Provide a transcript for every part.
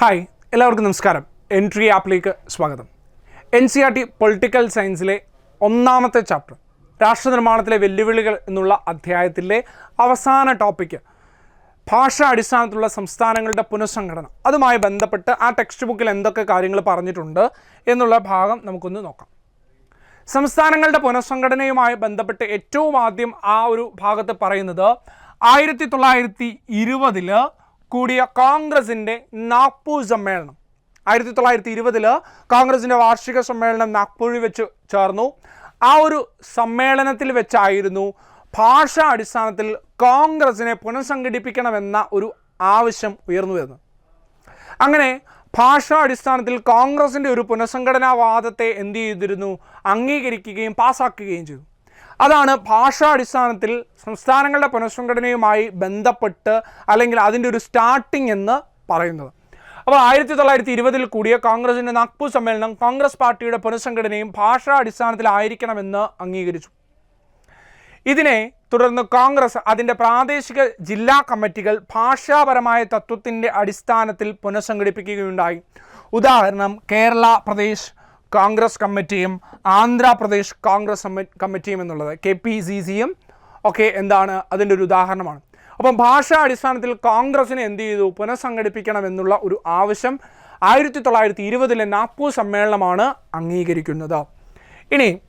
Hi എല്ലാവർക്കും നമസ്കാരം. Entry ആപ്പിലേക്ക് സ്വാഗതം. N C R T political സയൻസിലെ ഒന്നാമത്തെ ചാപ്റ്റർ രാഷ്ട്ര നിർമ്മാണത്തിലെ വെല്ലുവിളികൾ എന്നുള്ള അധ്യായത്തിലെ അവസാന ടോപ്പിക്ക് ഭാഷ അടിസ്ഥാനത്തിലുള്ള സംസ്ഥാനങ്ങളുടെ പുനഃസംഘടന. അതുമായി ബന്ധപ്പെട്ട് ആ ടെക്സ്റ്റ് ബുക്കിൽ എന്തൊക്കെ കാര്യങ്ങൾ പറഞ്ഞിട്ടുണ്ട് എന്നുള്ള ഭാഗം നമുക്കൊന്ന് നോക്കാം. സംസ്ഥാനങ്ങളുടെ പുനഃസംഘടനയുമായി ബന്ധപ്പെട്ട് ഏറ്റവും ആദ്യം ആ ഒരു ഭാഗത്ത് പറയുന്നത് ആയിരത്തി തൊള്ളായിരത്തി ഇരുപതിൽ കൂടിയ കോൺഗ്രസിന്റെ നാഗ്പൂർ സമ്മേളനം. ആയിരത്തി തൊള്ളായിരത്തി ഇരുപതിൽ കോൺഗ്രസിന്റെ വാർഷിക സമ്മേളനം നാഗ്പൂരിൽ വെച്ച് ചേർന്നു. ആ ഒരു സമ്മേളനത്തിൽ വെച്ചായിരുന്നു ഭാഷാ അടിസ്ഥാനത്തിൽ കോൺഗ്രസിനെ പുനഃസംഘടിപ്പിക്കണമെന്ന ഒരു ആവശ്യം ഉയർന്നു വരുന്നത്. അങ്ങനെ ഭാഷാ അടിസ്ഥാനത്തിൽ കോൺഗ്രസിന്റെ ഒരു പുനഃസംഘടനാവാദത്തെ എന്ത് ചെയ്തിരുന്നു? അംഗീകരിക്കുകയും പാസ്സാക്കുകയും ചെയ്തു. അതാണ് ഭാഷാടിസ്ഥാനത്തിൽ സംസ്ഥാനങ്ങളുടെ പുനഃസംഘടനയുമായി ബന്ധപ്പെട്ട് അല്ലെങ്കിൽ അതിന്റെ ഒരു സ്റ്റാർട്ടിംഗ് എന്ന് പറയുന്നത്. അപ്പോൾ ആയിരത്തി തൊള്ളായിരത്തി ഇരുപതിൽ കൂടിയ കോൺഗ്രസിന്റെ നാഗ്പൂർ സമ്മേളനം കോൺഗ്രസ് പാർട്ടിയുടെ പുനഃസംഘടനയും ഭാഷാടിസ്ഥാനത്തിലായിരിക്കണമെന്ന് അംഗീകരിച്ചു. ഇതിനെ തുടർന്ന് കോൺഗ്രസ് അതിന്റെ പ്രാദേശിക ജില്ലാ കമ്മിറ്റികൾ ഭാഷാപരമായ തത്വത്തിന്റെ അടിസ്ഥാനത്തിൽ പുനഃസംഘടിപ്പിക്കുകയുണ്ടായി. ഉദാഹരണം കേരള പ്രദേശ് കോൺഗ്രസ് കമ്മിറ്റിയും ആന്ധ്രാപ്രദേശ് കോൺഗ്രസ് കമ്മ- കമ്മിറ്റിയും എന്നുള്ളത് കെ പി സി സിയും ഒക്കെ എന്താണ് അതിന്റെ ഒരു ഉദാഹരണമാണ്. അപ്പം ഭാഷാ അടിസ്ഥാനത്തിൽ കോൺഗ്രസിനെ എന്ത് ചെയ്തു? പുനഃസംഘടിപ്പിക്കണം എന്നുള്ള ഒരു ആവശ്യം ആയിരത്തി തൊള്ളായിരത്തി ഇരുപതിലെ നാഗ്പൂർ സമ്മേളനമാണ് അംഗീകരിക്കുന്നത്. ഇനി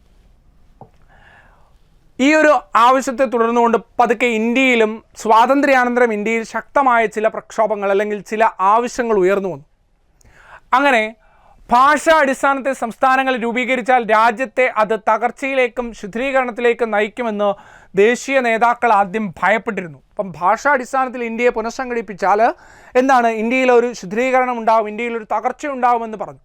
ഈ ഒരു ആവശ്യത്തെ തുടർന്നുകൊണ്ട് പതുക്കെ ഇന്ത്യയിലും സ്വാതന്ത്ര്യാനന്തരം ഇന്ത്യയിൽ ശക്തമായ ചില പ്രക്ഷോഭങ്ങൾ അല്ലെങ്കിൽ ചില ആവശ്യങ്ങൾ ഉയർന്നു വന്നു. അങ്ങനെ ഭാഷാ അടിസ്ഥാനത്തെ സംസ്ഥാനങ്ങൾ രൂപീകരിച്ചാൽ രാജ്യത്തെ അത് തകർച്ചയിലേക്കും ശുദ്ധീകരണത്തിലേക്കും നയിക്കുമെന്ന് ദേശീയ നേതാക്കൾ ആദ്യം ഭയപ്പെട്ടിരുന്നു. അപ്പം ഭാഷാടിസ്ഥാനത്തിൽ ഇന്ത്യയെ പുനഃസംഘടിപ്പിച്ചാൽ എന്താണ്? ഇന്ത്യയിൽ ഒരു ശുദ്ധീകരണം ഉണ്ടാവും ഇന്ത്യയിൽ ഒരു തകർച്ച ഉണ്ടാവുമെന്ന് പറഞ്ഞു.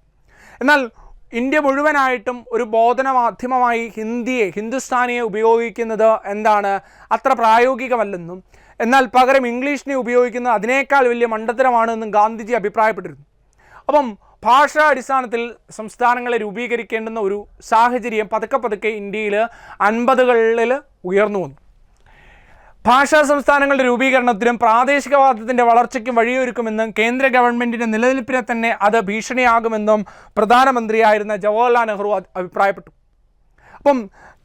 എന്നാൽ ഇന്ത്യ മുഴുവനായിട്ടും ഒരു ബോധന മാധ്യമമായി ഹിന്ദിയെ ഹിന്ദുസ്ഥാനിയെ ഉപയോഗിക്കുന്നത് എന്താണ്? അത്ര പ്രായോഗികമല്ലെന്നും എന്നാൽ പകരം ഇംഗ്ലീഷിനെ ഉപയോഗിക്കുന്നത് അതിനേക്കാൾ വലിയ മണ്ടത്തരമാണെന്നും ഗാന്ധിജി അഭിപ്രായപ്പെട്ടിരുന്നു. അപ്പം ഭാഷാ അടിസ്ഥാനത്തിൽ സംസ്ഥാനങ്ങളെ രൂപീകരിക്കേണ്ടുന്ന ഒരു സാഹചര്യം പതുക്കെ പതുക്കെ ഇന്ത്യയിൽ അൻപതുകളിൽ ഉയർന്നു വന്നു. ഭാഷാ സംസ്ഥാനങ്ങളുടെ രൂപീകരണത്തിനും പ്രാദേശികവാദത്തിന്റെ വളർച്ചയ്ക്കും വഴിയൊരുക്കുമെന്നും കേന്ദ്ര ഗവൺമെന്റിന്റെ നിലനിൽപ്പിനെ തന്നെ അത് ഭീഷണിയാകുമെന്നും പ്രധാനമന്ത്രിയായിരുന്ന ജവഹർലാൽ നെഹ്റു അഭിപ്രായപ്പെട്ടു. അപ്പം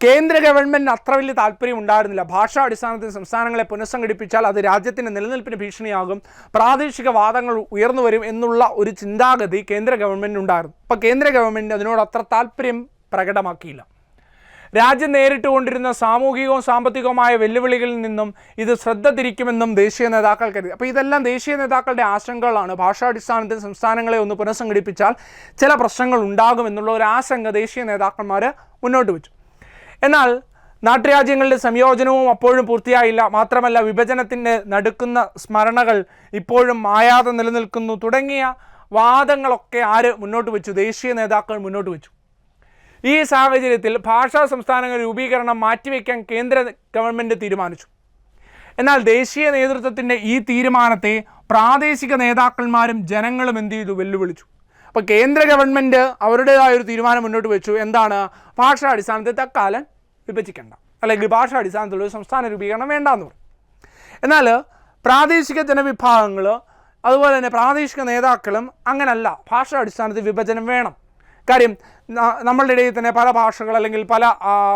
കേന്ദ്ര ഗവൺമെന്റിന് അത്ര വലിയ താല്പര്യം ഉണ്ടായിരുന്നില്ല. ഭാഷാ അടിസ്ഥാനത്തിൽ സംസ്ഥാനങ്ങളെ പുനഃസംഘടിപ്പിച്ചാൽ അത് രാജ്യത്തിന്റെ നിലനിൽപ്പിന് ഭീഷണിയാകും. പ്രാദേശിക വാദങ്ങൾ ഉയർന്നു വരും എന്നുള്ള ഒരു ചിന്താഗതി കേന്ദ്ര ഗവൺമെന്റ് ഉണ്ടായിരുന്നു അപ്പോൾ കേന്ദ്ര ഗവൺമെന്റ് അതിനോട് അത്ര താല്പര്യം പ്രകടമാക്കിയില്ല. രാജ്യം നേരിട്ടുകൊണ്ടിരുന്ന സാമൂഹികവും സാമ്പത്തികവുമായ വെല്ലുവിളികളിൽ നിന്നും ഇത് ശ്രദ്ധ തിരിക്കുമെന്നും ദേശീയ നേതാക്കൾ കരുതി. അപ്പോൾ ഇതെല്ലാം ദേശീയ നേതാക്കളുടെ ആശങ്കകളാണ്. ഭാഷാടിസ്ഥാനത്തിൽ സംസ്ഥാനങ്ങളെ ഒന്ന് പുനഃസംഘടിപ്പിച്ചാൽ ചില പ്രശ്നങ്ങൾ ഉണ്ടാകുമെന്നുള്ള ഒരു ആശങ്ക ദേശീയ നേതാക്കന്മാർ മുന്നോട്ട് വെച്ചു. എന്നാൽ നാട്ടുരാജ്യങ്ങളുടെ സംയോജനവും അപ്പോഴും പൂർത്തിയായില്ല. മാത്രമല്ല വിഭജനത്തിന്റെ നടുക്കുന്ന സ്മരണകൾ ഇപ്പോഴും മായാതെ നിലനിൽക്കുന്നു. തുടങ്ങിയ വാദങ്ങളൊക്കെ ആര് മുന്നോട്ട് വെച്ചു? ദേശീയ നേതാക്കൾ മുന്നോട്ട് വെച്ചു. ഈ സാഹചര്യത്തിൽ ഭാഷാ സംസ്ഥാനങ്ങൾ രൂപീകരണം മാറ്റിവെക്കാൻ കേന്ദ്ര ഗവൺമെന്റ് തീരുമാനിച്ചു. എന്നാൽ ദേശീയ നേതൃത്വത്തിന്റെ ഈ തീരുമാനത്തെ പ്രാദേശിക നേതാക്കന്മാരും ജനങ്ങളും എന്ത് ചെയ്തു? വെല്ലുവിളിച്ചു. അപ്പോൾ കേന്ദ്ര ഗവൺമെന്റ് അവരുടേതായ ഒരു തീരുമാനം മുന്നോട്ട് വെച്ചു. എന്താണ്? ഭാഷാ അടിസ്ഥാനത്തിൽ തക്കാലം വിഭജിക്കേണ്ട. അല്ലെങ്കിൽ ഭാഷാ അടിസ്ഥാനത്തിലുള്ള സംസ്ഥാന രൂപീകരണം വേണ്ടെന്ന് പറഞ്ഞു. എന്നാൽ പ്രാദേശിക ജനവിഭാഗങ്ങൾ അതുപോലെ തന്നെ പ്രാദേശിക നേതാക്കളും അങ്ങനല്ല. ഭാഷാ അടിസ്ഥാനത്തിൽ വിഭജനം വേണം. കാര്യം നമ്മളുടെ ഇടയിൽ തന്നെ പല ഭാഷകൾ അല്ലെങ്കിൽ പല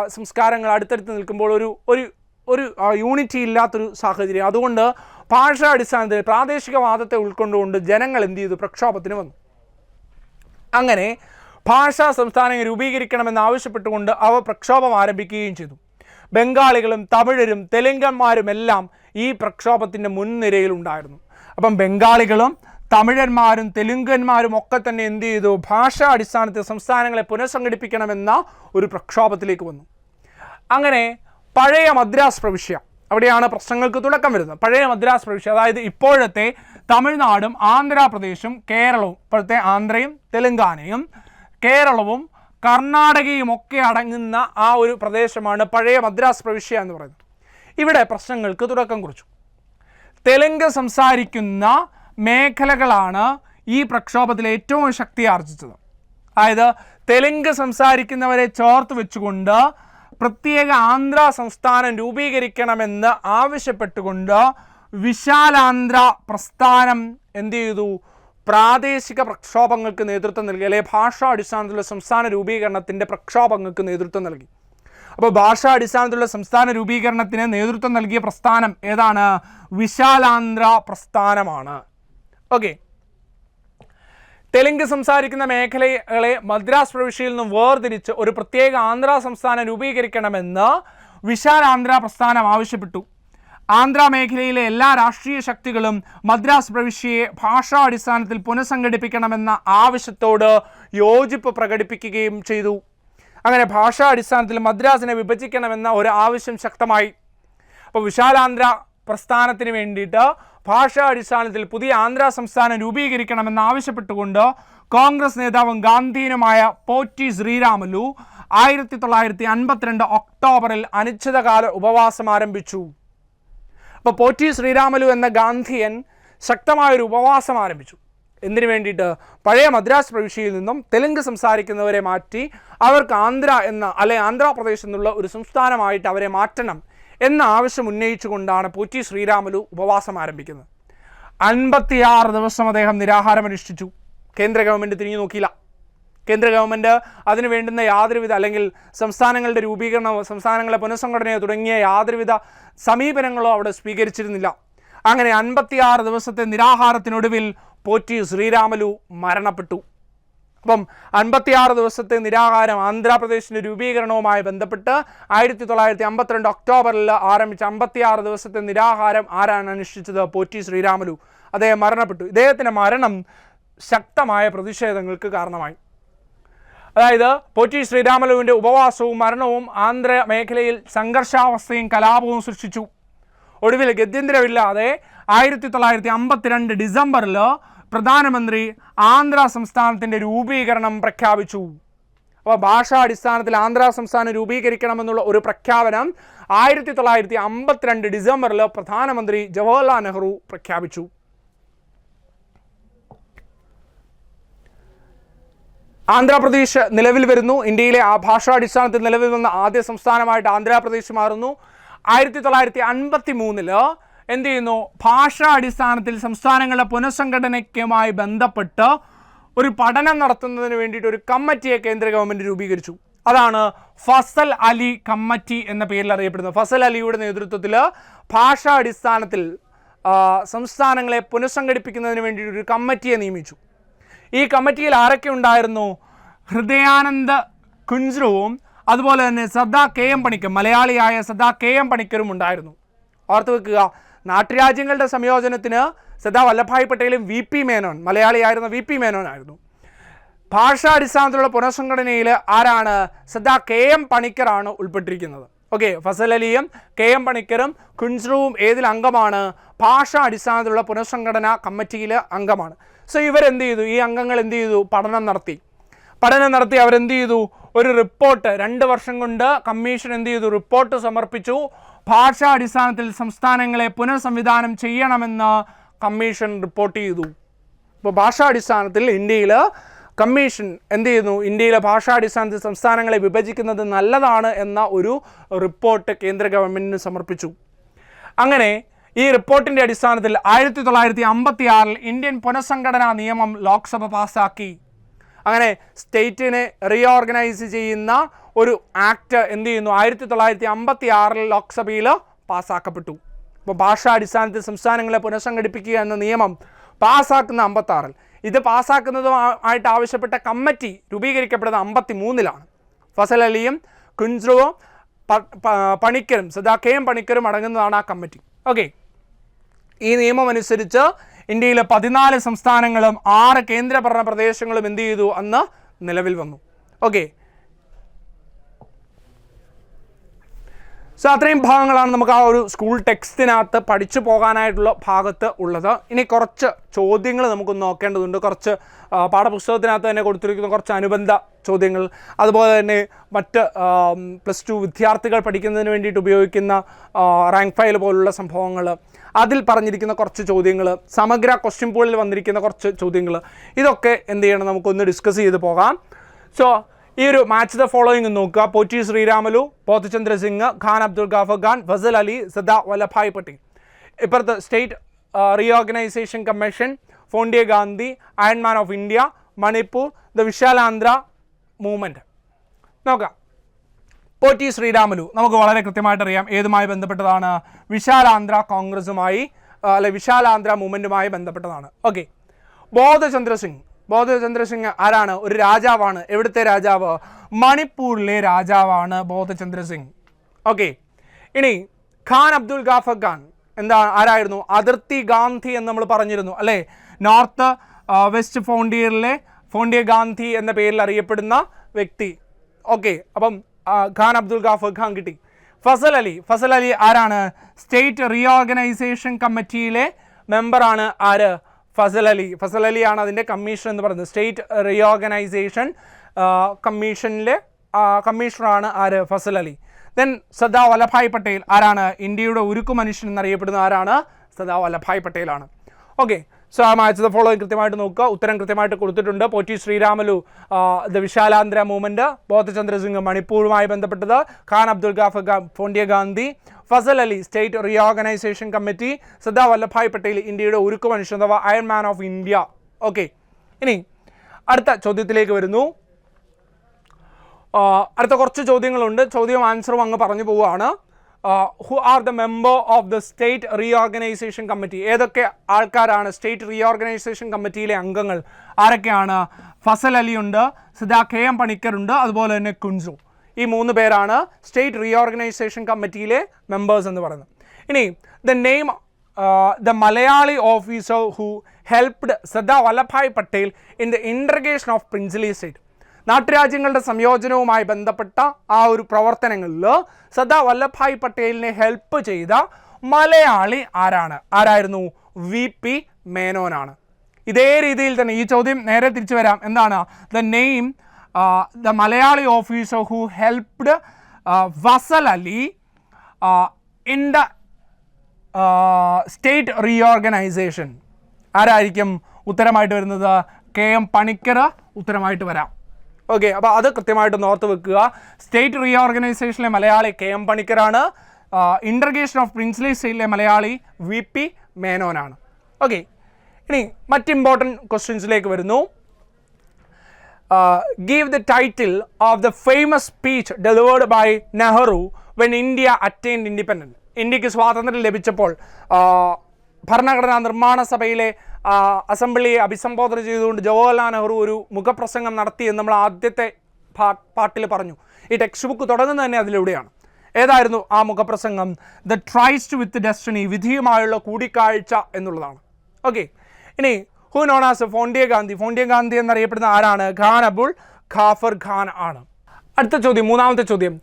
സംസ്കാരങ്ങൾ അടുത്തടുത്ത് നിൽക്കുമ്പോൾ ഒരു ഒരു ഒരു യൂണിറ്റി ഇല്ലാത്തൊരു സാഹചര്യം. അതുകൊണ്ട് ഭാഷാ അടിസ്ഥാനത്തിൽ പ്രാദേശികവാദത്തെ ഉൾക്കൊണ്ടുകൊണ്ട് ജനങ്ങൾ എന്ത് ചെയ്തു? പ്രക്ഷോഭത്തിന് വന്നു. അങ്ങനെ ഭാഷാ സംസ്ഥാനങ്ങൾ രൂപീകരിക്കണമെന്നാവശ്യപ്പെട്ടുകൊണ്ട് അവ പ്രക്ഷോഭം ആരംഭിക്കുകയും ചെയ്തു. ബംഗാളികളും തമിഴരും തെലുങ്കന്മാരും എല്ലാം ഈ പ്രക്ഷോഭത്തിന്റെ മുൻനിരയിലുണ്ടായിരുന്നു അപ്പം ബംഗാളികളും തമിഴന്മാരും തെലുങ്കന്മാരും ഒക്കെ തന്നെ എന്ത് ചെയ്തു? ഭാഷാ അടിസ്ഥാനത്തിൽ സംസ്ഥാനങ്ങളെ പുനഃസംഘടിപ്പിക്കണമെന്ന ഒരു പ്രക്ഷോഭത്തിലേക്ക് വന്നു. അങ്ങനെ പഴയ മദ്രാസ് പ്രവിശ്യ അവിടെയാണ് പ്രശ്നങ്ങൾക്ക് തുടക്കം വരുന്നത്. പഴയ മദ്രാസ് പ്രവിശ്യ അതായത് ഇപ്പോഴത്തെ തമിഴ്നാടും ആന്ധ്രാപ്രദേശും കേരളവും ഇപ്പോഴത്തെ ആന്ധ്രയും തെലുങ്കാനയും കേരളവും കർണാടകയും ഒക്കെ അടങ്ങുന്ന ആ ഒരു പ്രദേശമാണ് പഴയ മദ്രാസ് പ്രവിശ്യ എന്ന് പറയുന്നത്. ഇവിടെ പ്രശ്നങ്ങൾക്ക് തുടക്കം കുറിച്ചു. തെലുങ്ക് സംസാരിക്കുന്ന മേഖലകളാണ് ഈ പ്രക്ഷോഭത്തിൽ ഏറ്റവും ശക്തി ആർജിച്ചത്. അതായത് തെലുങ്ക് സംസാരിക്കുന്നവരെ ചോർത്ത് വെച്ചുകൊണ്ട് പ്രത്യേക ആന്ധ്ര സംസ്ഥാനം രൂപീകരിക്കണമെന്ന് ആവശ്യപ്പെട്ടുകൊണ്ട് വിശാലാന്ധ്ര പ്രസ്ഥാനം എന്തു ചെയ്തു? പ്രാദേശിക പ്രക്ഷോഭങ്ങൾക്ക് നേതൃത്വം നൽകി അല്ലെങ്കിൽ ഭാഷാ അടിസ്ഥാനത്തിലുള്ള സംസ്ഥാന രൂപീകരണത്തിന്റെ പ്രക്ഷോഭങ്ങൾക്ക് നേതൃത്വം നൽകി. അപ്പോൾ ഭാഷാ അടിസ്ഥാനത്തിലുള്ള സംസ്ഥാന രൂപീകരണത്തിന് നേതൃത്വം നൽകിയ പ്രസ്ഥാനം ഏതാണ്? വിശാലാന്ധ്ര പ്രസ്ഥാനമാണ്. ഓക്കെ. തെലുങ്ക് സംസാരിക്കുന്ന മേഖലകളെ മദ്രാസ് പ്രവിശ്യയിൽ നിന്നും വേർതിരിച്ച് ഒരു പ്രത്യേക ആന്ധ്ര സംസ്ഥാനം രൂപീകരിക്കണമെന്ന് വിശാൽ ആന്ധ്ര പ്രസ്ഥാനം ആവശ്യപ്പെട്ടു. ആന്ധ്ര മേഖലയിലെ എല്ലാ രാഷ്ട്രീയ ശക്തികളും മദ്രാസ് പ്രവിശ്യയെ ഭാഷാ അടിസ്ഥാനത്തിൽ പുനഃസംഘടിപ്പിക്കണമെന്ന ആവശ്യത്തോട് യോജിപ്പ് പ്രകടിപ്പിക്കുകയും ചെയ്തു. അങ്ങനെ ഭാഷാ അടിസ്ഥാനത്തിൽ മദ്രാസിനെ വിഭജിക്കണമെന്ന ഒരു ആവശ്യം ശക്തമായി. അപ്പോൾ വിശാലാന്ധ്ര പ്രസ്ഥാനത്തിന് വേണ്ടിയിട്ട് ഭാഷാ അടിസ്ഥാനത്തിൽ പുതിയ ആന്ധ്ര സംസ്ഥാനം രൂപീകരിക്കണമെന്ന് ആവശ്യപ്പെട്ടുകൊണ്ട് കോൺഗ്രസ് നേതാവും ഗാന്ധിയനുമായ പോറ്റി ശ്രീരാമലു ആയിരത്തി തൊള്ളായിരത്തി അൻപത്തിരണ്ട് ഒക്ടോബറിൽ അനിശ്ചിതകാല ഉപവാസം ആരംഭിച്ചു. അപ്പോൾ പോറ്റി ശ്രീരാമലു എന്ന ഗാന്ധിയൻ ശക്തമായൊരു ഉപവാസം ആരംഭിച്ചു. എന്തിനു വേണ്ടിയിട്ട്? പഴയ മദ്രാസ് പ്രവിശ്യയിൽ നിന്നും തെലുങ്ക് സംസാരിക്കുന്നവരെ മാറ്റി അവർക്ക് ആന്ധ്ര എന്ന അല്ലെ ആന്ധ്രാപ്രദേശ് എന്നുള്ള ഒരു സംസ്ഥാനമായിട്ട് അവരെ മാറ്റണം എന്ന ആവശ്യം ഉന്നയിച്ചുകൊണ്ടാണ് പോറ്റി ശ്രീരാമലു ഉപവാസം ആരംഭിക്കുന്നത്. അൻപത്തിയാറ് ദിവസം അദ്ദേഹം നിരാഹാരം അനുഷ്ഠിച്ചു കേന്ദ്ര ഗവൺമെന്റ് തിരിഞ്ഞു നോക്കിയില്ല. കേന്ദ്ര ഗവൺമെന്റ് അതിന് വേണ്ടുന്ന യാതൊരുവിധ അല്ലെങ്കിൽ സംസ്ഥാനങ്ങളുടെ രൂപീകരണമോ സംസ്ഥാനങ്ങളെ പുനഃസംഘടനയോ തുടങ്ങിയ യാതൊരുവിധ സമീപനങ്ങളോ അവിടെ സ്വീകരിച്ചിരുന്നില്ല. അങ്ങനെ അൻപത്തിയാറ് ദിവസത്തെ നിരാഹാരത്തിനൊടുവിൽ പോറ്റി ശ്രീരാമലു മരണപ്പെട്ടു. അപ്പം അൻപത്തിയാറ് ദിവസത്തെ നിരാഹാരം ആന്ധ്രാപ്രദേശിന്റെ രൂപീകരണവുമായി ബന്ധപ്പെട്ട് ആയിരത്തി തൊള്ളായിരത്തി അമ്പത്തിരണ്ട് ഒക്ടോബറിൽ ആരംഭിച്ച അമ്പത്തിയാറ് ദിവസത്തെ നിരാഹാരം ആരാണ് അനുഷ്ഠിച്ചത്? പോറ്റി ശ്രീരാമലു. അദ്ദേഹം മരണപ്പെട്ടു. ഇദ്ദേഹത്തിന്റെ മരണം ശക്തമായ പ്രതിഷേധങ്ങൾക്ക് കാരണമായി. അതായത് പോറ്റി ശ്രീരാമലുവിന്റെ ഉപവാസവും മരണവും ആന്ധ്ര മേഖലയിൽ സംഘർഷാവസ്ഥയും കലാപവും സൃഷ്ടിച്ചു. ഒടുവിൽ ഗത്യന്തരമില്ലാതെ ആയിരത്തി തൊള്ളായിരത്തി അമ്പത്തിരണ്ട് ഡിസംബറിൽ പ്രധാനമന്ത്രി ആന്ധ്ര സംസ്ഥാനത്തിന്റെ രൂപീകരണം പ്രഖ്യാപിച്ചു. അപ്പോൾ ഭാഷാടിസ്ഥാനത്തിൽ ആന്ധ്ര സംസ്ഥാനം രൂപീകരിക്കണമെന്നുള്ള ഒരു പ്രഖ്യാപനം ആയിരത്തി തൊള്ളായിരത്തി അമ്പത്തിരണ്ട് ഡിസംബറിൽ പ്രധാനമന്ത്രി ജവഹർലാൽ നെഹ്റു പ്രഖ്യാപിച്ചു. ആന്ധ്രാപ്രദേശ് നിലവിൽ വരുന്നു. ഇന്ത്യയിലെ ആ ഭാഷാടിസ്ഥാനത്തിൽ നിലവിൽ വന്ന ആദ്യ സംസ്ഥാനമായിട്ട് ആന്ധ്രാപ്രദേശ് മാറുന്നു. ആയിരത്തി തൊള്ളായിരത്തി അൻപത്തി മൂന്നിൽ എന്ത് ചെയ്യുന്നു? ഭാഷാ അടിസ്ഥാനത്തിൽ സംസ്ഥാനങ്ങളുടെ പുനഃസംഘടനയ്ക്കുമായി ബന്ധപ്പെട്ട് ഒരു പഠനം നടത്തുന്നതിന് വേണ്ടിയിട്ട് ഒരു കമ്മിറ്റിയെ കേന്ദ്ര ഗവൺമെന്റ് രൂപീകരിച്ചു. അതാണ് ഫസൽ അലി കമ്മിറ്റി എന്ന പേരിൽ അറിയപ്പെടുന്നത്. ഫസൽ അലിയുടെ നേതൃത്വത്തിൽ ഭാഷാ അടിസ്ഥാനത്തിൽ സംസ്ഥാനങ്ങളെ പുനഃസംഘടിപ്പിക്കുന്നതിന് വേണ്ടി ഒരു കമ്മിറ്റിയെ നിയമിച്ചു. ഈ കമ്മിറ്റിയിൽ ആരൊക്കെ ഉണ്ടായിരുന്നു? ഹൃദയാനന്ദ കുഞ്ചറുവും അതുപോലെ തന്നെ സദാ കെ എം പണിക്കർ മലയാളിയായ സദാ കെ എം പണിക്കരും ഉണ്ടായിരുന്നു. ഓർത്ത് വെക്കുക നാട്ടുരാജ്യങ്ങളുടെ സംയോജനത്തിന് സർദാർ വല്ലഭായ് പട്ടേലും വി പി മേനോൻ മലയാളിയായിരുന്ന വി പി മേനോൻ ആയിരുന്നു. ഭാഷാ അടിസ്ഥാനത്തിലുള്ള പുനഃസംഘടനയിൽ ആരാണ്? സർദാർ കെ എം പണിക്കറാണ് ഉൾപ്പെട്ടിരിക്കുന്നത്. ഓക്കെ ഫസൽ അലിയും കെ എം പണിക്കറും കുൻസ്രുവും ഏതിൽ അംഗമാണ്? ഭാഷാ അടിസ്ഥാനത്തിലുള്ള പുനഃസംഘടന കമ്മിറ്റിയിൽ അംഗമാണ്. സോ ഇവരെന്ത് ചെയ്തു? ഈ അംഗങ്ങൾ എന്ത് ചെയ്തു? പഠനം നടത്തി. പഠനം നടത്തി അവരെന്ത് ചെയ്തു? ഒരു റിപ്പോർട്ട് രണ്ട് വർഷം കൊണ്ട് കമ്മീഷൻ എന്ത് ചെയ്തു? റിപ്പോർട്ട് സമർപ്പിച്ചു. ഭാഷാ അടിസ്ഥാനത്തിൽ സംസ്ഥാനങ്ങളെ പുനഃസംവിധാനം ചെയ്യണമെന്ന് കമ്മീഷൻ റിപ്പോർട്ട് ചെയ്തു. ഇപ്പോൾ ഭാഷാടിസ്ഥാനത്തിൽ ഇന്ത്യയിൽ കമ്മീഷൻ എന്ത് ചെയ്യുന്നു? ഇന്ത്യയിലെ ഭാഷാടിസ്ഥാനത്തിൽ സംസ്ഥാനങ്ങളെ വിഭജിക്കുന്നത് നല്ലതാണ് എന്ന ഒരു റിപ്പോർട്ട് കേന്ദ്ര ഗവൺമെന്റിന് സമർപ്പിച്ചു. അങ്ങനെ ഈ റിപ്പോർട്ടിന്റെ അടിസ്ഥാനത്തിൽ ആയിരത്തി തൊള്ളായിരത്തി അമ്പത്തി ആറിൽ ഇന്ത്യൻ പുനഃസംഘടനാ നിയമം ലോക്സഭ പാസ്സാക്കി അങ്ങനെ സ്റ്റേറ്റിനെ റീഓർഗനൈസ് ചെയ്യുന്ന ഒരു ആക്ട് എന്ത് ചെയ്യുന്നു? ആയിരത്തി തൊള്ളായിരത്തി അമ്പത്തി ആറിൽ ലോക്സഭയിൽ പാസ്സാക്കപ്പെട്ടു അപ്പോൾ ഭാഷാടിസ്ഥാനത്തിൽ സംസ്ഥാനങ്ങളെ പുനഃസംഘടിപ്പിക്കുക എന്ന നിയമം പാസ്സാക്കുന്ന അമ്പത്താറിൽ. ഇത് പാസ്സാക്കുന്നതുമായിട്ട് ആവശ്യപ്പെട്ട കമ്മിറ്റി രൂപീകരിക്കപ്പെടുന്നത് അമ്പത്തി മൂന്നിലാണ് ഫസൽ അലിയും കുഞ്ചുവും പണിക്കരും സദാ കെ എം പണിക്കരും അടങ്ങുന്നതാണ് ആ കമ്മിറ്റി. ഓക്കെ. ഈ നിയമം അനുസരിച്ച് ഇന്ത്യയിലെ പതിനാല് സംസ്ഥാനങ്ങളും ആറ് കേന്ദ്രഭരണ പ്രദേശങ്ങളും എന്ത് ചെയ്തു? അന്ന് നിലവിൽ വന്നു. ഓക്കെ സോ അത്രയും ഭാഗങ്ങളാണ് നമുക്ക് ആ ഒരു സ്കൂൾ ടെക്സ്റ്റിനകത്ത് പഠിച്ചു പോകാനായിട്ടുള്ള ഭാഗത്ത് ഉള്ളത്. ഇനി കുറച്ച് ചോദ്യങ്ങൾ നമുക്ക് നോക്കേണ്ടതുണ്ട്. കുറച്ച് പാഠപുസ്തകത്തിനകത്ത് തന്നെ കൊടുത്തിരിക്കുന്ന കുറച്ച് അനുബന്ധ ചോദ്യങ്ങൾ. അതുപോലെ തന്നെ മറ്റ് പ്ലസ് ടു വിദ്യാർത്ഥികൾ പഠിക്കുന്നതിന് വേണ്ടിയിട്ട് ഉപയോഗിക്കുന്ന റാങ്ക് ഫയൽ പോലുള്ള സംഭവങ്ങൾ. അതിൽ പറഞ്ഞിരിക്കുന്ന കുറച്ച് ചോദ്യങ്ങൾ. സമഗ്ര ക്വസ്റ്റ്യൻ പൂളിൽ വന്നിരിക്കുന്ന കുറച്ച് ചോദ്യങ്ങൾ. ഇതൊക്കെ എന്ത് ചെയ്യണം? നമുക്കൊന്ന് ഡിസ്കസ് ചെയ്ത് പോകാം. സോ ഈ ഒരു മാച്ച് ദ ഫോളോയിങ് നോക്കുക. പോറ്റി ശ്രീരാമലു പോത്തചന്ദ്ര സിംഗ് ഖാൻ അബ്ദുൾ ഗാഫർ ഖാൻ ഫസൽ അലി സദാ വല്ലഭായ് പട്ടേൽ. ഇപ്പുറത്ത് state reorganisation commission frontier Gandhi iron man of India Manipur the Vishalandhra movement നോക്കാം. പോറ്റി ശ്രീരാമലു നമുക്ക് വളരെ കൃത്യമായിട്ട് അറിയാം ഏതുമായി ബന്ധപ്പെട്ടതാണ്. വിശാലാന്ധ്ര കോൺഗ്രസുമായി അല്ലെ വിശാലാന്ധ്ര മൂവ്മെന്റുമായി ബന്ധപ്പെട്ടതാണ്. ഓക്കെ ബോധചന്ദ്ര സിംഗ് ബോധചന്ദ്ര സിംഗ് ആരാണ്? ഒരു രാജാവാണ്. എവിടുത്തെ രാജാവ്? മണിപ്പൂരിലെ രാജാവാണ് ബോധചന്ദ്രസിംഗ്. ഓക്കെ ഇനി ഖാൻ അബ്ദുൽ ഗാഫർ ഖാൻ. എന്താ ആരായിരുന്നു? അതിർത്തി ഗാന്ധി എന്ന് നമ്മൾ പറഞ്ഞിരുന്നു അല്ലേ? നോർത്ത് വെസ്റ്റ് ഫോണ്ടിയറിലെ ഫോണ്ടിയ ഗാന്ധി എന്ന പേരിൽ അറിയപ്പെടുന്ന വ്യക്തി. ഓക്കെ അപ്പം ഖാൻ അബ്ദുൽ ഗാഫർ ഖാൻ കിട്ടി. ഫസൽ അലി. ഫസൽ അലി ആരാണ്? സ്റ്റേറ്റ് റീഓർഗനൈസേഷൻ കമ്മിറ്റിയിലെ മെമ്പറാണ് ആര്? ഫസൽ അലി ഫസൽ അലിയാണ് അതിന്റെ കമ്മീഷൻ എന്ന് പറയുന്നത്. സ്റ്റേറ്റ് റീഓർഗനൈസേഷൻ കമ്മീഷനിലെ കമ്മീഷണറാണ് ആര്? ഫസൽ അലി. ദെൻ സർദാർ വല്ലഭായ് പട്ടേൽ ആരാണ്? ഇന്ത്യയുടെ ഉരുക്കു മനുഷ്യൻ എന്നറിയപ്പെടുന്ന ആരാണ്? സർദാർ വല്ലഭായ് പട്ടേലാണ്. ഓക്കെ മാച്ച് ഫോളോ കൃത്യമായിട്ട് നോക്കുക. ഉത്തരം കൃത്യമായിട്ട് കൊടുത്തിട്ടുണ്ട്. പോറ്റി ശ്രീരാമലു ദ വിശാലാന്ധ്ര മൂവ്മെന്റ് ബോധചന്ദ്ര സിംഗ് മണിപ്പൂരുമായി ബന്ധപ്പെട്ടത്. Khan Abdul Khan frontier Gandhi. Fazal Ali state reorganisation committee Sardar Vallabhbhai Patel ഇന്ത്യയുടെ ഉരുക്കു മനുഷ്യൻ അഥവാ iron man of India okay ഇനി അടുത്ത ചോദ്യത്തിലേക്ക് വരുന്നു. അടുത്ത കുറച്ച് ചോദ്യങ്ങളുണ്ട്. ചോദ്യം ആൻസറും അങ്ങ് പറഞ്ഞു പോവുകയാണ്. Who are the member of the state reorganisation committee ഏതൊക്കെ ആൾക്കാരാണ് സ്റ്റേറ്റ് റീഓർഗനൈസേഷൻ കമ്മിറ്റിയിലെ അംഗങ്ങൾ? ആരൊക്കെയാണ്? ഫസൽ അലിയുണ്ട് സിദാ കെ എം പണിക്കറുണ്ട് അതുപോലെ തന്നെ കുൻസു ഈ മൂന്ന് പേരാണ് സ്റ്റേറ്റ് റീഓർഗനൈസേഷൻ കമ്മിറ്റിയിലെ മെമ്പേഴ്സ് എന്ന് പറയുന്നത്. ഇനി the name the Malayali officer who helped Sardar Vallabhbhai Patel in the integration of princely state നാട്ടുരാജ്യങ്ങളുടെ സംയോജനവുമായി ബന്ധപ്പെട്ട ആ ഒരു പ്രവർത്തനങ്ങളിൽ സർദാർ വല്ലഭായ് പട്ടേലിനെ ഹെൽപ്പ് ചെയ്ത മലയാളി ആരാണ്? ആരായിരുന്നു? വി പി മേനോനാണ്. ഇതേ രീതിയിൽ തന്നെ ഈ ചോദ്യം നേരെ തിരിച്ചു വരാം. എന്താണ്? The name the Malayali officer who helped Fazal Ali in the state reorganisation ആരായിരിക്കും? ഉത്തരമായിട്ട് വരുന്നത് കെ എം പണിക്കർ ഉത്തരമായിട്ട് വരാം. ഓക്കെ അപ്പോൾ അത് കൃത്യമായിട്ട് ഓർത്ത് വെക്കുക. സ്റ്റേറ്റ് റീഓർഗനൈസേഷനിലെ മലയാളി കെ എം പണിക്കറാണ് ഇന്റർഗേഷൻ ഓഫ് പ്രിൻസിലി സ്റ്റേറ്റിലെ മലയാളി വി പി മേനോനാണ്. ഓക്കെ ഇനി മറ്റ് ഇമ്പോർട്ടന്റ് ക്വസ്റ്റ്യൻസിലേക്ക് വരുന്നു. Give the title of the famous speech delivered by Nehru when India attained independent ഇന്ത്യയ്ക്ക് സ്വാതന്ത്ര്യം ലഭിച്ചപ്പോൾ ഭരണഘടനാ നിർമ്മാണ സഭയിലെ അസംബ്ലിയെ അഭിസംബോധന ചെയ്തുകൊണ്ട് ജവഹർലാൽ നെഹ്റു ഒരു മുഖപ്രസംഗം നടത്തിയെന്ന് നമ്മൾ ആദ്യത്തെ പാ- പാർട്ടിൽ പറഞ്ഞു. ഈ ടെക്സ്റ്റ് ബുക്ക് തുടങ്ങുന്നത് തന്നെ അതിലൂടെയാണ്. ഏതായിരുന്നു ആ മുഖപ്രസംഗം? ദ ട്രൈസ്റ്റ് വിത്ത് ഡെസ്റ്റിനി വിധിയുമായുള്ള കൂടിക്കാഴ്ച എന്നുള്ളതാണ്. ഓക്കെ ഇനി who known as frontier Gandhi frontier Gandhi എന്നറിയപ്പെടുന്ന ആരാണ്? ഖാൻ അബുൾ ഖാഫർ ഖാൻ ആണ്. അടുത്ത ചോദ്യം മൂന്നാമത്തെ ചോദ്യം.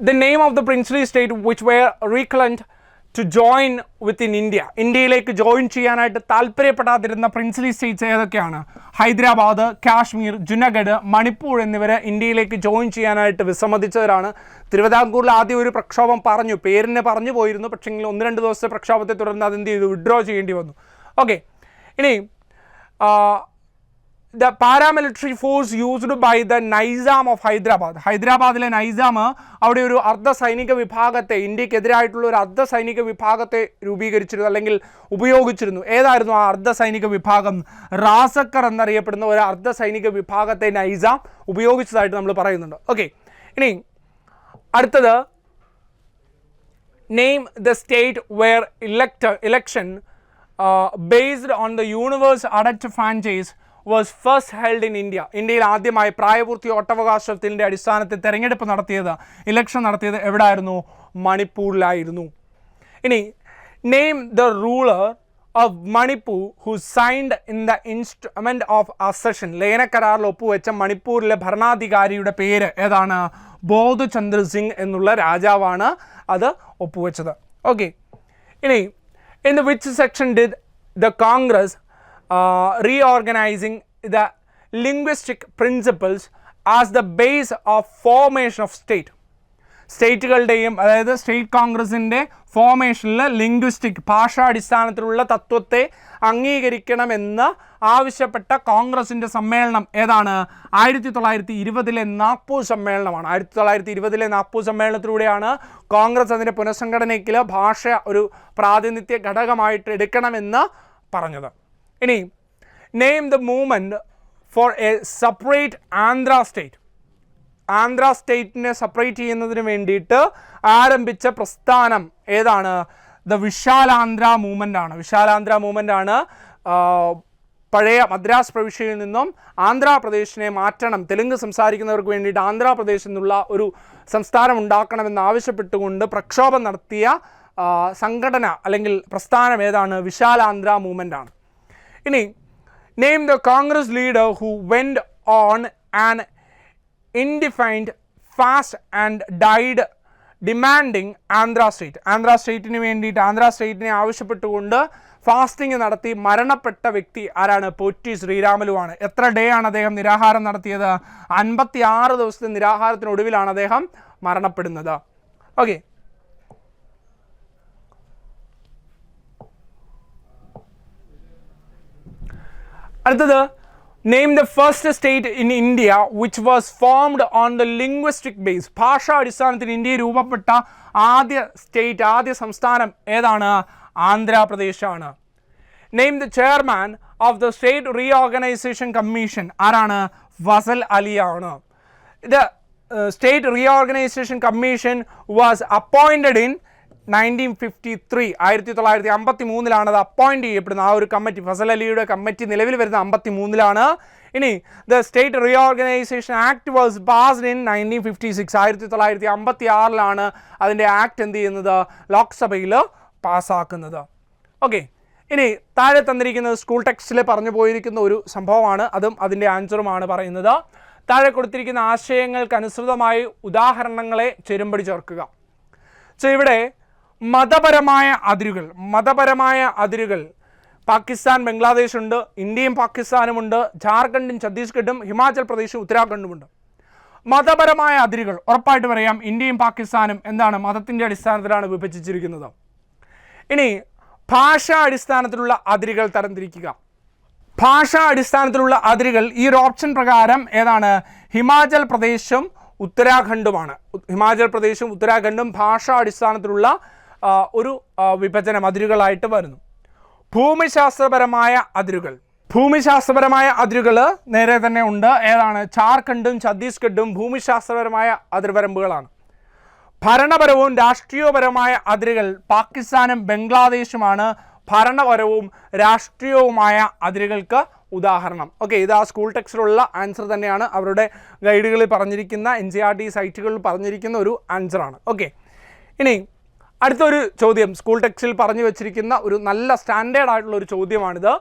The name of the princely state which were reluctant to join with in India ഇന്ത്യയിലേക്ക് ജോയിൻ ചെയ്യാനായിട്ട് താല്പര്യപ്പെടാതിരുന്ന പ്രിൻസിലി സ്റ്റേറ്റ്സ് ഏതൊക്കെയാണ്? ഹൈദരാബാദ് കാശ്മീർ ജുനഗഡ് മണിപ്പൂർ എന്നിവർ ഇന്ത്യയിലേക്ക് ജോയിൻ ചെയ്യാനായിട്ട് വിസമ്മതിച്ചവരാണ്. തിരുവിതാംകൂറിൽ ആദ്യം ഒരു പ്രക്ഷോഭം പറഞ്ഞു പേരിന് പറഞ്ഞു പോയിരുന്നു. പക്ഷേങ്കിൽ ഒന്ന് രണ്ട് ദിവസത്തെ പ്രക്ഷോഭത്തെ തുടർന്ന് അതെന്ത് ചെയ്തു? വിഡ്രോ ചെയ്യേണ്ടി വന്നു. ഓക്കെ ഇനി the paramilitary force used by the Nizam of Hyderabad ഹൈദരാബാദിലെ നൈസാം അവിടെ ഒരു അർദ്ധ സൈനിക വിഭാഗത്തെ ഇന്ത്യക്കെതിരായിട്ടുള്ള ഒരു അർദ്ധ സൈനിക വിഭാഗത്തെ രൂപീകരിച്ചിരുന്നു അല്ലെങ്കിൽ ഉപയോഗിച്ചിരുന്നു. ഏതായിരുന്നു ആ അർദ്ധ സൈനിക വിഭാഗം? റാസക്കർ എന്നറിയപ്പെടുന്ന ഒരു അർദ്ധ സൈനിക വിഭാഗത്തെ നൈസാം ഉപയോഗിച്ചതായിട്ട് നമ്മൾ പറയുന്നുണ്ട്. ഓക്കെ ഇനി അടുത്തത് name the state where elect election based on the universe അഡറ്റ് adult franchise first held in India. ഇന്ത്യയിൽ ആദ്യമായി പ്രായപൂർത്തി ഓട്ടവകാശത്തിന്റെ അടിസ്ഥാനത്തിൽ തെരഞ്ഞെടുപ്പ് നടത്തിയത് ഇലക്ഷൻ നടത്തിയത് എവിടായിരുന്നു? മണിപ്പൂരിലായിരുന്നു. ഇനി name the ruler of Manipur who signed in the instrument of accession ലയനക്കരാറിൽ ഒപ്പുവെച്ച മണിപ്പൂരിലെ ഭരണാധികാരിയുടെ പേര് ഏതാണ്? ബോധചന്ദ്ര സിംഗ് എന്നുള്ള രാജാവാണ് അത് ഒപ്പുവെച്ചത്. ഓക്കെ ഇനി in the which section did the Congress reorganising the linguistic principles as the base of formation of state സ്റ്റേറ്റുകളുടെയും അതായത് സ്റ്റേറ്റ് കോൺഗ്രസിന്റെ ഫോർമേഷനിൽ ലിംഗ്വിസ്റ്റിക് ഭാഷാടിസ്ഥാനത്തിലുള്ള തത്വത്തെ അംഗീകരിക്കണമെന്ന് ആവശ്യപ്പെട്ട കോൺഗ്രസിന്റെ സമ്മേളനം ഏതാണ്? ആയിരത്തി തൊള്ളായിരത്തി ഇരുപതിലെ നാഗ്പൂർ സമ്മേളനമാണ്. ആയിരത്തി തൊള്ളായിരത്തി ഇരുപതിലെ നാഗ്പൂർ സമ്മേളനത്തിലൂടെയാണ് കോൺഗ്രസ് അതിന്റെ പുനഃസംഘടനയ്ക്ക് ഭാഷ ഒരു പ്രാതിനിധ്യ ഘടകമായിട്ട് എടുക്കണമെന്ന് പറഞ്ഞത്. ഇനി name the movement for a separate Andhra state Andhra സ്റ്റേറ്റിനെ separate ചെയ്യുന്നതിന് വേണ്ടിയിട്ട് ആരംഭിച്ച പ്രസ്ഥാനം ഏതാണ്? ദ വിശാലാന്ധ്ര മൂവ്മെന്റ് ആണ്. വിശാലാന്ധ്ര മൂവ്മെന്റ് ആണ് പഴയ മദ്രാസ് പ്രവിശ്യയിൽ നിന്നും ആന്ധ്രാപ്രദേശിനെ മാറ്റണം. തെലുങ്ക് സംസാരിക്കുന്നവർക്ക് വേണ്ടിയിട്ട് ആന്ധ്രാപ്രദേശിൽ നിന്നുള്ള ഒരു സംസ്ഥാനം ഉണ്ടാക്കണമെന്ന് ആവശ്യപ്പെട്ടുകൊണ്ട് പ്രക്ഷോഭം നടത്തിയ സംഘടന അല്ലെങ്കിൽ പ്രസ്ഥാനം ഏതാണ്? വിശാലാന്ധ്ര മൂവ്മെന്റ് ആണ്. ഇനി name the Congress leader who went on and indefinite fast and died demanding Andhra state Andhra സ്റ്റേറ്റിന് വേണ്ടിയിട്ട് ആന്ധ്ര സ്റ്റേറ്റിനെ ആവശ്യപ്പെട്ടുകൊണ്ട് ഫാസ്റ്റിംഗ് നടത്തി മരണപ്പെട്ട വ്യക്തി ആരാണ്? പൊറ്റി ശ്രീരാമലുവാണ് എത്ര ഡേ ആണ് അദ്ദേഹം നിരാഹാരം നടത്തിയത്? അൻപത്തി ആറ് ദിവസത്തെ നിരാഹാരത്തിനൊടുവിലാണ് അദ്ദേഹം മരണപ്പെടുന്നത്. ഓക്കെ അടുത്തത് name the first state in India which was formed on the linguistic base ഭാഷാ അടിസ്ഥാനത്തിൽ ഇന്ത്യയിൽ രൂപപ്പെട്ട ആദ്യ സ്റ്റേറ്റ് ആദ്യ സംസ്ഥാനം ഏതാണ്? ആന്ധ്രാപ്രദേശാണ്. Name the chairman of the state reorganisation commission ആരാണ്? ഫസൽ അലിയാണ് ഇത് state reorganisation commission was appointed in nineteen fifty three ആയിരത്തി തൊള്ളായിരത്തി അമ്പത്തി മൂന്നിലാണ് അത് അപ്പോയിന്റ് ചെയ്യപ്പെടുന്നത്. ആ ഒരു കമ്മിറ്റി ഫസൽ അലിയുടെ കമ്മിറ്റി നിലവിൽ വരുന്ന അമ്പത്തി മൂന്നിലാണ് ഇനി the state reorganisation act was passed in nineteen fifty six ആയിരത്തി തൊള്ളായിരത്തി അമ്പത്തി ആറിലാണ് അതിന്റെ ആക്ട് എന്ത് ചെയ്യുന്നത്? ലോക്സഭയിൽ പാസ്സാക്കുന്നത്. ഓക്കെ ഇനി താഴെ തന്നിരിക്കുന്നത് സ്കൂൾ ടെക്സ്റ്റിൽ പറഞ്ഞു പോയിരിക്കുന്ന ഒരു സംഭവമാണ്. അതും അതിന്റെ ആൻസറുമാണ് പറയുന്നത്. താഴെ കൊടുത്തിരിക്കുന്ന ആശയങ്ങൾക്കനുസൃതമായി ഉദാഹരണങ്ങളെ ചെരുമ്പടി ചേർക്കുക. സോ ഇവിടെ മതപരമായ അതിരുകൾ മതപരമായ അതിരുകൾ. പാകിസ്ഥാൻ ബംഗ്ലാദേശ് ഉണ്ട് ഇന്ത്യയും പാകിസ്ഥാനും ഉണ്ട് ജാർഖണ്ഡും ഛത്തീസ്ഗഡും ഹിമാചൽ പ്രദേശും ഉത്തരാഖണ്ഡുമുണ്ട് മതപരമായ അതിരുകൾ ഉറപ്പായിട്ട് പറയാം ഇന്ത്യയും പാകിസ്ഥാനും എന്താണ് മതത്തിന്റെ അടിസ്ഥാനത്തിലാണ് വിഭജിച്ചിരിക്കുന്നത്. ഇനി ഭാഷാ അടിസ്ഥാനത്തിലുള്ള അതിരുകൾ തരംതിരിക്കുക. ഭാഷാ അടിസ്ഥാനത്തിലുള്ള അതിരുകൾ ഈ ഒരു ഓപ്ഷൻ പ്രകാരം ഏതാണ്? ഹിമാചൽ പ്രദേശും ഉത്തരാഖണ്ഡുമാണ്. ഹിമാചൽ പ്രദേശും ഉത്തരാഖണ്ഡും ഭാഷാ അടിസ്ഥാനത്തിലുള്ള ഒരു വിഭജനം അതിരുകളായിട്ട് വരുന്നു. ഭൂമിശാസ്ത്രപരമായ അതിരുകൾ. ഭൂമിശാസ്ത്രപരമായ അതിരുകൾ നേരെ തന്നെ ഉണ്ട്. ഏതാണ്? ജാർഖണ്ഡും ഛത്തീസ്ഗഡും ഭൂമിശാസ്ത്രപരമായ അതിർവരമ്പുകളാണ് ഭരണപരവും രാഷ്ട്രീയപരമായ അതിരുകൾ പാകിസ്ഥാനും ബംഗ്ലാദേശുമാണ്. ഭരണപരവും രാഷ്ട്രീയവുമായ അതിരുകൾക്ക് ഉദാഹരണം. ഓക്കെ ഇത് ആ സ്കൂൾ ടെക്സ്റ്റിലുള്ള ആൻസർ തന്നെയാണ്. അവരുടെ ഗൈഡുകളിൽ പറഞ്ഞിരിക്കുന്ന എൻ സൈറ്റുകളിൽ പറഞ്ഞിരിക്കുന്ന ഒരു ആൻസറാണ്. ഓക്കെ ഇനി അടുത്തൊരു ചോദ്യം. സ്കൂൾ ടെക്സ്റ്റിൽ പറഞ്ഞു വെച്ചിരിക്കുന്ന ഒരു നല്ല സ്റ്റാൻഡേർഡ് ആയിട്ടുള്ള ഒരു ചോദ്യമാണിത്.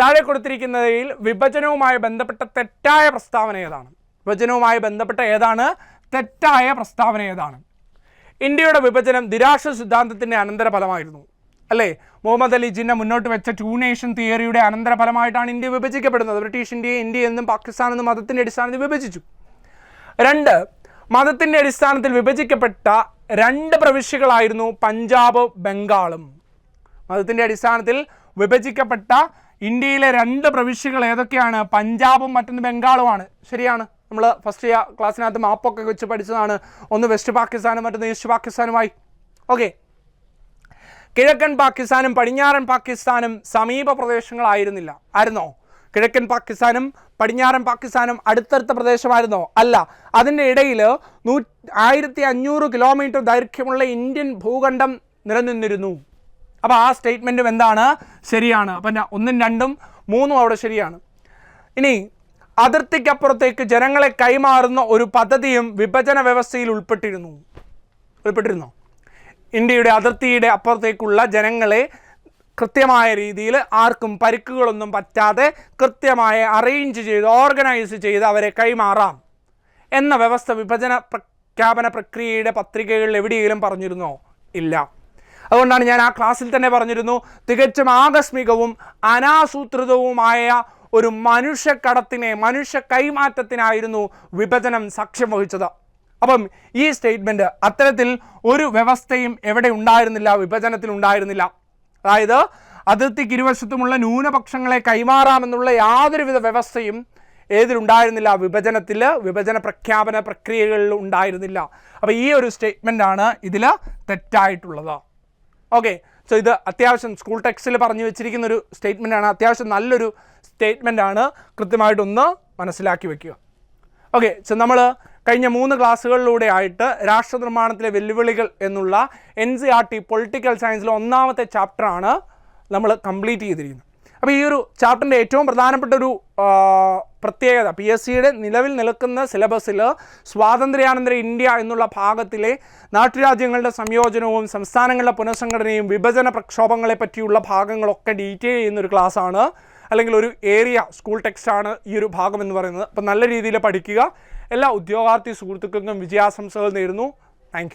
താഴെ കൊടുത്തിരിക്കുന്നതിൽ വിഭജനവുമായി ബന്ധപ്പെട്ട തെറ്റായ പ്രസ്താവന ഏതാണ്? വിഭജനവുമായി ബന്ധപ്പെട്ട ഏതാണ്? തെറ്റായ പ്രസ്താവന ഏതാണ്? ഇന്ത്യയുടെ വിഭജനം നിരാശ സിദ്ധാന്തത്തിന്റെ അനന്തരഫലമായിരുന്നു. അല്ലേ? മുഹമ്മദ് അലി ജിന്ന മുന്നോട്ട് വെച്ച ടൂ നേഷൻ തിയറിയുടെ അനന്തരഫലമായിട്ടാണ് ഇന്ത്യ വിഭജിക്കപ്പെടുന്നത്. ബ്രിട്ടീഷ് ഇന്ത്യയെ ഇന്ത്യ എന്നും പാകിസ്ഥാൻ എന്നും മതത്തിന്റെ അടിസ്ഥാനത്തിൽ വിഭജിച്ചു. രണ്ട് മതത്തിന്റെ അടിസ്ഥാനത്തിൽ വിഭജിക്കപ്പെട്ട രണ്ട് പ്രവിശ്യകളായിരുന്നു പഞ്ചാബ് ബംഗാളും. മതത്തിന്റെ അടിസ്ഥാനത്തിൽ വിഭജിക്കപ്പെട്ട ഇന്ത്യയിലെ രണ്ട് പ്രവിശ്യകൾ ഏതൊക്കെയാണ്? പഞ്ചാബും മറ്റൊന്ന് ബംഗാളുമാണ്. ശരിയാണ്. നമ്മൾ ഫസ്റ്റ് ക്ലാസ്സിനകത്ത് മാപ്പൊക്കെ വെച്ച് പഠിച്ചതാണ്. ഒന്ന് വെസ്റ്റ് പാകിസ്ഥാനും മറ്റൊന്ന് ഈസ്റ്റ് പാകിസ്ഥാനുമായി. ഓക്കെ കിഴക്കൻ പാകിസ്ഥാനും പടിഞ്ഞാറൻ പാകിസ്ഥാനും സമീപ പ്രദേശങ്ങളായിരുന്നില്ല. ആയിരുന്നോ? കിഴക്കൻ പാകിസ്ഥാനും പടിഞ്ഞാറൻ പാകിസ്ഥാനും അടുത്തടുത്ത പ്രദേശമായിരുന്നോ. അല്ല അതിന്റെ ഇടയിൽ നൂ ആയിരത്തി അഞ്ഞൂറ് കിലോമീറ്റർ ദൈർഘ്യമുള്ള ഇന്ത്യൻ ഭൂഖണ്ഡം നിലനിന്നിരുന്നു. അപ്പോൾ ആ സ്റ്റേറ്റ്മെന്റും എന്താണ്? ശരിയാണ്. അപ്പം ഒന്നും രണ്ടും മൂന്നും അവിടെ ശരിയാണ്. ഇനി അതിർത്തിക്കപ്പുറത്തേക്ക് ജനങ്ങളെ കൈമാറുന്ന ഒരു പദ്ധതിയും വിഭജന വ്യവസ്ഥയിൽ ഉൾപ്പെട്ടിരുന്നു. ഉൾപ്പെട്ടിരുന്നോ? ഇന്ത്യയുടെ അതിർത്തിയുടെ അപ്പുറത്തേക്കുള്ള ജനങ്ങളെ കൃത്യമായ രീതിയിൽ ആർക്കും പരിക്കുകളൊന്നും പറ്റാതെ കൃത്യമായ അറേഞ്ച് ചെയ്ത് ഓർഗനൈസ് ചെയ്ത് അവരെ കൈമാറാം എന്ന വ്യവസ്ഥ വിഭജന പ്രഖ്യാപന പ്രക്രിയയുടെ പത്രികകളിൽ എവിടെയെങ്കിലും പറഞ്ഞിരുന്നോ? ഇല്ല. അതുകൊണ്ടാണ് ഞാൻ ആ ക്ലാസ്സിൽ തന്നെ പറഞ്ഞിരുന്നു തികച്ചും ആകസ്മികവും അനാസൂത്രിതവുമായ ഒരു മനുഷ്യക്കടത്തിനെ മനുഷ്യ കൈമാറ്റത്തിനായിരുന്നു വിഭജനം സാക്ഷ്യം വഹിച്ചത്. അപ്പം ഈ സ്റ്റേറ്റ്മെന്റ് അത്തരത്തിൽ ഒരു വ്യവസ്ഥയും എവിടെ ഉണ്ടായിരുന്നില്ല വിഭജനത്തിൽ ഉണ്ടായിരുന്നില്ല. അതായത് അതിർത്തിക്ക് ഇരുവശത്തുമുള്ള ന്യൂനപക്ഷങ്ങളെ കൈമാറാമെന്നുള്ള യാതൊരുവിധ വ്യവസ്ഥയും ഏതിലുണ്ടായിരുന്നില്ല. വിഭജനത്തിൽ വിഭജന പ്രഖ്യാപന പ്രക്രിയകളിൽ ഉണ്ടായിരുന്നില്ല. അപ്പോൾ ഈ ഒരു സ്റ്റേറ്റ്മെന്റ് ആണ് ഇതിൽ തെറ്റായിട്ടുള്ളത്. ഓക്കെ. സോ ഇത് അത്യാവശ്യം സ്കൂൾ ടെക്സ്റ്റിൽ പറഞ്ഞു വെച്ചിരിക്കുന്ന ഒരു സ്റ്റേറ്റ്മെന്റ് ആണ് അത്യാവശ്യം നല്ലൊരു സ്റ്റേറ്റ്മെന്റ് ആണ് കൃത്യമായിട്ടൊന്ന് മനസ്സിലാക്കി വെക്കുക. ഓക്കെ. സോ നമ്മൾ കഴിഞ്ഞ മൂന്ന് ക്ലാസ്സുകളിലൂടെ ആയിട്ട് രാഷ്ട്ര നിർമ്മാണത്തിലെ വെല്ലുവിളികൾ എന്നുള്ള N C R T political സയൻസിലെ ഒന്നാമത്തെ ചാപ്റ്ററാണ് നമ്മൾ കംപ്ലീറ്റ് ചെയ്തിരിക്കുന്നത്. അപ്പോൾ ഈ ഒരു ചാപ്റ്ററിന്റെ ഏറ്റവും പ്രധാനപ്പെട്ട ഒരു പ്രത്യേകത പി എസ് സിയുടെ നിലവിൽ നിൽക്കുന്ന സിലബസിൽ സ്വാതന്ത്ര്യാനന്തര ഇന്ത്യ എന്നുള്ള ഭാഗത്തിലെ നാട്ടുരാജ്യങ്ങളുടെ സംയോജനവും സംസ്ഥാനങ്ങളുടെ പുനഃസംഘടനയും വിഭജന പ്രക്ഷോഭങ്ങളെ പറ്റിയുള്ള ഭാഗങ്ങളൊക്കെ ഡീറ്റെയിൽ ചെയ്യുന്ന ഒരു ക്ലാസ്സാണ് അല്ലെങ്കിൽ ഒരു ഏരിയ സ്കൂൾ ടെക്സ്റ്റാണ് ഈ ഒരു ഭാഗം എന്ന് പറയുന്നത്. അപ്പം നല്ല രീതിയിൽ പഠിക്കുക. എല്ലാ ഉദ്യോഗാർത്ഥി സുഹൃത്തുക്കൾക്കും വിജയാശംസകൾ നേരുന്നു. താങ്ക്